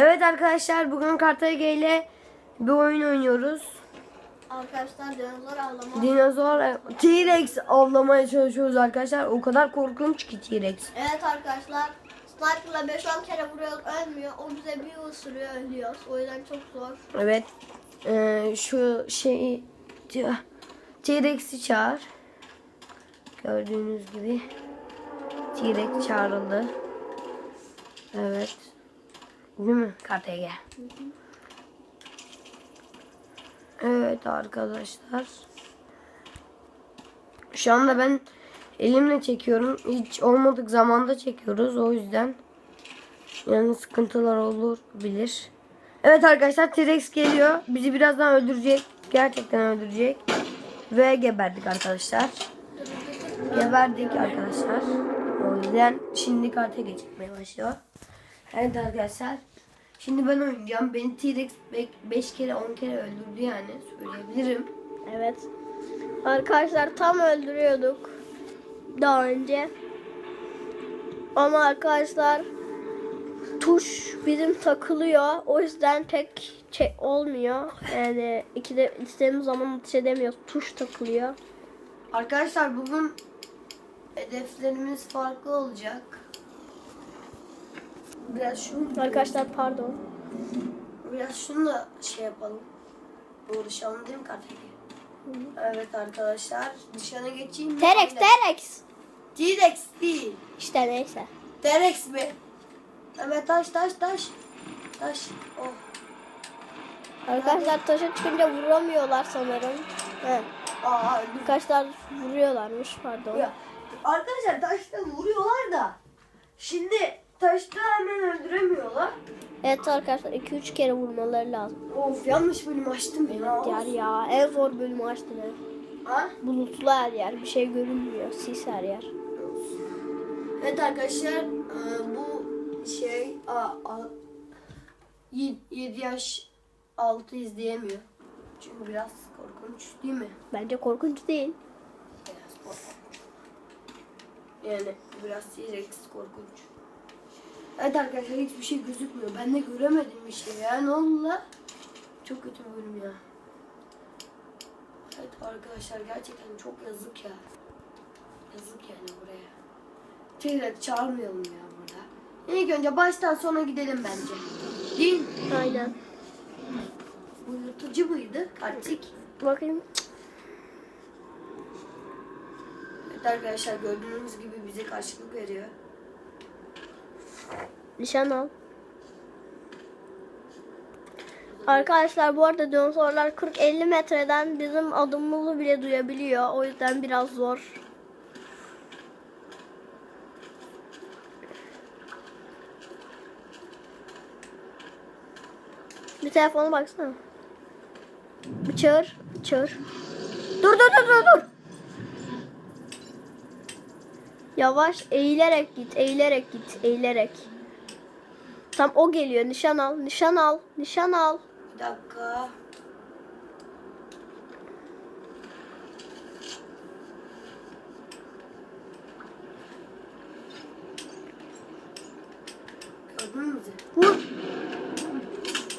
Evet arkadaşlar bugün Kartayge ile bir oyun oynuyoruz. Arkadaşlar dinozor avlama. Dinozor T-Rex avlamaya çalışıyoruz arkadaşlar. O kadar korkunç ki T-Rex. evet arkadaşlar. Sniper'la 5-10 kere vuruyoruz ölmüyor. O bize bir ısırıyor ölüyoruz. O yüzden çok zor. Evet. Ee, şu şey T-Rex'i çağır. Gördüğünüz gibi T-Rex çağrıldı. Evet. Değil mi? Kartayge. Evet arkadaşlar. Şu anda ben elimle çekiyorum. Hiç olmadık zamanda çekiyoruz. O yüzden yani sıkıntılar olabilir. Evet arkadaşlar T-Rex geliyor. Bizi birazdan öldürecek. Gerçekten öldürecek. Ve geberdik arkadaşlar. Geberdik arkadaşlar. O yüzden şimdi karta geçmeye başlıyor. Evet arkadaşlar. Şimdi ben oynayacağım. Beni T-Rex 5 kere 10 kere öldürdü yani söyleyebilirim. Evet. Arkadaşlar tam öldürüyorduk. Daha önce. Ama arkadaşlar tuş bizim takılıyor. O yüzden pek şey olmuyor. Yani ikide istediğimiz zaman ateş edemiyoruz. Tuş takılıyor. Arkadaşlar bugün hedeflerimiz farklı olacak. Biraz şu Arkadaşlar pardon. Biraz şunu da şey yapalım. Uğraşalım değil mi kartayı? Evet arkadaşlar dışarı geçeyim. Terex. Terex. T-Rex değil. İşte neyse. T-Rex mi? Evet taş taş taş. Taş. Oh. Arkadaşlar taşa çıkınca vuramıyorlar sanırım. He. Aa. Birkaçlar vuruyorlarmış pardon. Ya, arkadaşlar taşta vuruyorlar da. Şimdi taşta hemen öldüremiyorlar. Evet arkadaşlar 2-3 kere vurmaları lazım. Of yanlış bölüm açtım ben. ha. Yer ya en zor bölümü açtın he. Ha? Bulutlu her yer bir şey görünmüyor sis her yer. Evet arkadaşlar e, bu şey a, a, 7 yaş altı izleyemiyor. Çünkü biraz korkunç değil mi? Bence korkunç değil. Biraz korkunç. Yani biraz T-Rex korkunç. Evet arkadaşlar hiçbir şey gözükmüyor. Ben de göremedim bir şey ya. Ne oldu la? Çok kötü bir bölüm ya. Evet arkadaşlar gerçekten çok yazık ya. Yazık yani buraya. T-Rex çağırmayalım ya burada. İlk önce baştan sona gidelim bence. Değil mi? Aynen. Uyutucu muydu? Kartik. Bakayım. Evet arkadaşlar gördüğünüz gibi bize karşılık veriyor. Nişan al. Arkadaşlar bu arada dinozorlar 40-50 metreden bizim adımımızı bile duyabiliyor. O yüzden biraz zor. Bir telefona baksana. Bir çağır. Çağır. Dur dur dur dur dur. Yavaş eğilerek git. Eğilerek git. Eğilerek. Tam o geliyor. Nişan al. Nişan al. Nişan al. Bir dakika. Gördün mü bizi? Vur.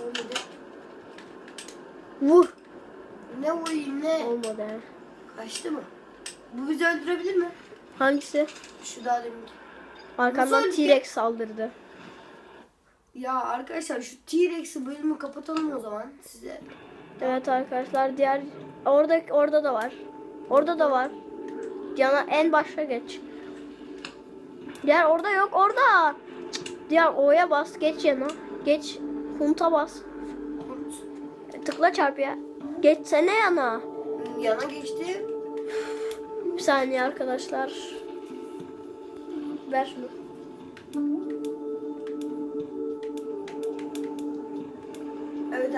Olmadı. Vur. Ne vurayım ne? Olmadı. he. Kaçtı mı? Bu bizi öldürebilir mi? Hangisi? Şu daha deminki. Arkamdan Nasıl T-Rex saldırdı. Ya arkadaşlar şu T-Rex'i bölümü kapatalım o zaman size. Evet arkadaşlar diğer orada orada da var. Orada da var. Yana en başa geç. Diğer orada yok orada. Cık, Diğer O'ya bas geç yana. Geç hunta bas. Tıkla çarpıya. Geçsene yana. Yana geçti. Bir saniye arkadaşlar. Ver şunu.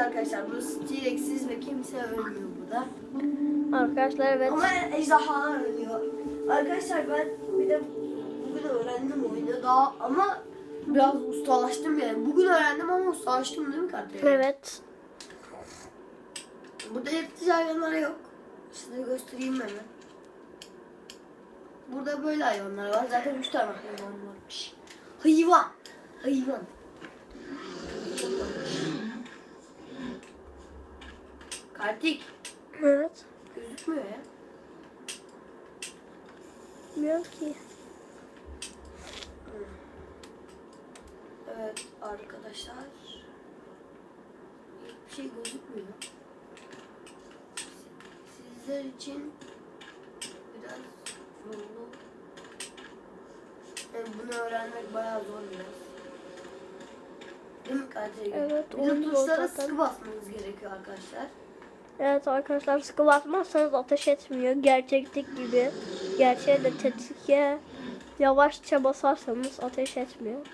Arkadaşlar burası T-Rex'siz ve kimse ölmüyor burada. Arkadaşlar evet. Ama ejderhalar ölüyor. Arkadaşlar ben bir de bugün öğrendim oyunu daha ama biraz ustalaştım yani. Bugün öğrendim ama ustalaştım değil mi kardeşim? Evet. Burada yırtıcı hayvanlara yok. Size göstereyim hemen. Burada böyle hayvanlar var. Zaten üç tane hayvan varmış. Hayvan. Hayvan. Pratik. Evet. Gözükmüyor ya. Bilmiyorum ki. Evet arkadaşlar. Hiçbir şey gözükmüyor. Sizler için biraz zorlu. Yani bunu öğrenmek bayağı zor biraz. Değil mi Kadir? Evet, zor tuşlara sıkı basmanız gerekiyor arkadaşlar. Evet arkadaşlar sıkı basmazsanız ateş etmiyor. Gerçekteki gibi. Gerçeğe de tetike yavaşça basarsanız ateş etmiyor.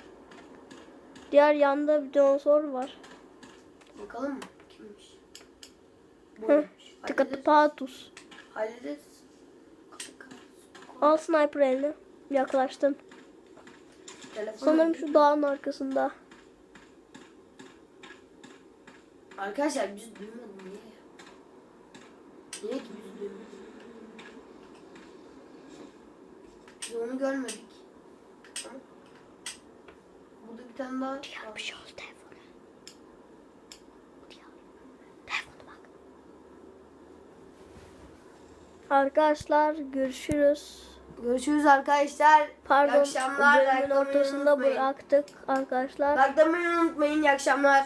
Diğer yanda bir dinozor var. Bakalım mı? Kimmiş? Tıkatıpatus. Hallederiz. Al sniper eline. Yaklaştın. Telefon Sanırım şu dağın arkasında. Arkadaşlar biz duymadık niye? Niye ki duymadık? Biz onu görmedik. Burada bir tane daha var. Bir şey oldu telefona. Telefona bak. Arkadaşlar görüşürüz. Görüşürüz arkadaşlar. Pardon İyi akşamlar. bölümün ortasında unutmayın. bıraktık arkadaşlar. Like'lamayı unutmayın. İyi akşamlar.